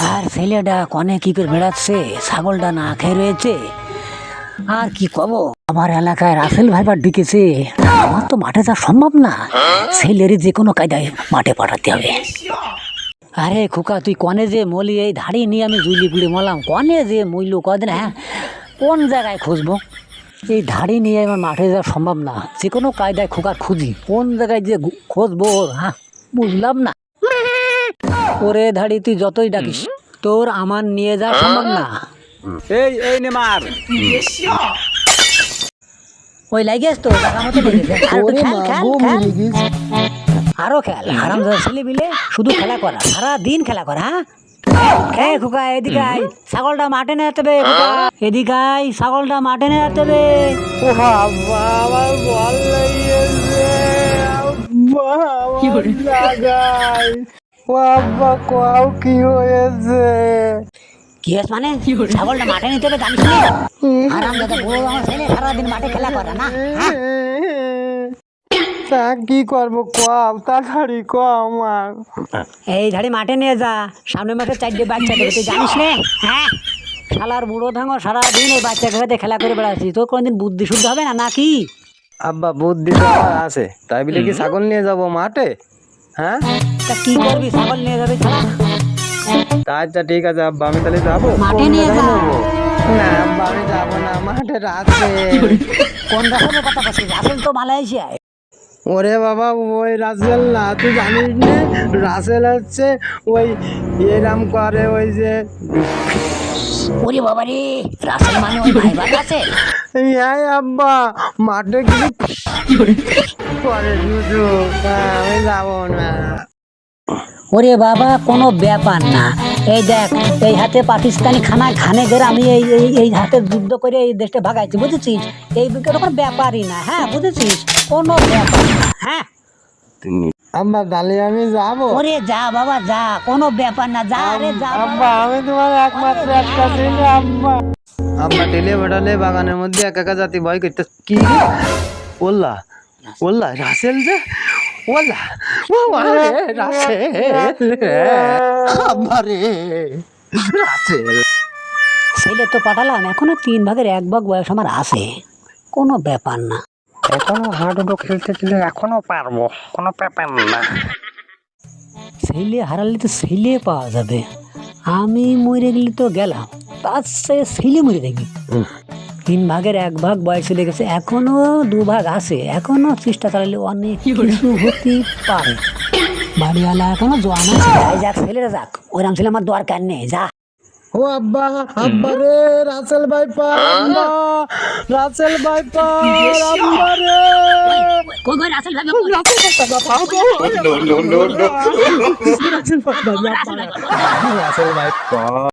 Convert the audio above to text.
আর ছেলেটা কনে কি করে বেড়াচ্ছে, ছাগলটা না খেয়ে রয়েছে। আর কি কব আমার এলাকায় রাসেল ভাইবার ডেকেছে। আমার তো মাঠে যাওয়া সম্ভব না। ছেলেরই যে কোনো কায়দায় মাঠে পাঠাতে হবে। আরে খোকা, তুই কনে যে মলি, এই ধাড়ি নিয়ে আমি জুইলি পুড়ে মলাম কনে যে মইল কদিন হ্যাঁ? কোন জায়গায় খুঁজবো? এই ধাড়ি নিয়ে আমার মাঠে যাওয়া সম্ভব না। যে কোনো কায়দায় খোকা খুঁজি। কোন জায়গায় যে খুঁজবো হ্যাঁ? বুঝলাম না। ওরে ধাড়ি তুই যতই ডাকিস তোর আমার নিয়ে যা সম্ভব না। এই এই নে মার। ওই লাগিস তো টাকা মতো লেগেছে আর একটু খেল খেল খেল। আরও খেল হারাম ছেলে মিলে শুধু খেলা করা সারা দিন খেলা করা হ্যাঁ? খেয়ে খোকা এদিকে আয়। ছাগলটা মাঠে নিয়ে যেতে খোকা। এদিকে আয় ছাগলটা মাঠে নিয়ে যেতে হবে। আমার বল ও আব্বা কোয়াও কি হয়েছে? কি হয়েছে? মানে ছাগলটা মাঠে নিতে হবে জানিস না? আরাম দাদা বড় আমার ছেলে সারাদিন মাঠে খেলা করে না? তা কি করব কোয়াও তাড়াতাড়ি কোয়াও আমার। এই ধাড়ি মাঠে নিয়ে যা সামনে মাঠে চারটে বাচ্চা দেবে তুই জানিস না হ্যাঁ শালার বুড়ো ধাঙো সারাদিন এই বাচ্চা খেলাতে খেলা করে বেড়াচ্ছি তোর কোনোদিন বুদ্ধি শুদ্ধ হবে না নাকি আব্বা বুদ্ধি তো আছে তাই বলে কি ছাগল নিয়ে যাব মাঠে? হ্যাঁ? তা কি করবি? ছাগল নিয়ে যাবি আচ্ছা ঠিক আছে আব্বা আমি তাহলে যাব? মাঠে নিয়ে যা। না আব্বা আমি যাব না মাঠে রাতে। কোন রাসেলের কথা বলছিস রাসেল তো মালয়েশিয়ায়। ওরে বাবা ওই রাসেল না তুই জানিস না? রাসেল হচ্ছে ওই এরাম করে ওই যে ওরে বাবা রে রাসেল মানে ওই ভাইবার রাসেল? হ্যাঁ আব্বা মাঠে কিছু করে শুধু হ্যাঁ, আমি যাব না। ওরে বাবা কোনো ব্যাপার না। এই দেখ এই হাতে পাকিস্তানি খানা খানে গেলে আমি এই এই এই হাতে যুদ্ধ করে এই দেশটা ভাগাইছি বুঝেছিস? এই কোনো ব্যাপারই না হ্যাঁ বুঝেছিস? কোনো ব্যাপার না হ্যাঁ। আব্বা তাহলে আমি যাব? ওরে যা বাবা যা কোনো ব্যাপার না যা রে যা। আব্বা আমি তোমার একমাত্র একটা ছেলে আব্বা। আব্বা টেলে বেড়ালে বাগানের মধ্যে একা একা জাতি ভয় করতে কি? ওল্লা ওল্লা রাসেল যে? ওল্লা বাবা রে রাসেল। আব্বা রে রাসেল। ছেলে তো পাঠালাম এখনও তিন ভাগের এক ভাগ বয়স আমার আছে। কোনো ব্যাপার না। এখনও হাডুডু খেলতে দিলে এখনও পারব কোনো ব্যাপার না। ছেলে হারালে তো ছেলে পাওয়া যাবে। আমি মরে গেলে তো গেলাম। সে ছেলে মরে তিন ভাগের এক ভাগ বয়স চলে গেছে এখনও দু ভাগ আছে এখনও চেষ্টা চালালে অনেক কিছু হতে পারে। বাড়িওয়ালা এখনও জোয়ান আছে যাক ছেলেরা যাক ওইরকম ছেলে আমার দরকার নেই যা। ও আব্বা আব্বা রে রাসেল ভাই পা রাসেল ভাই পা আব্বা রে। কই কই রাসেল ভাই রাসেল ভাই পা।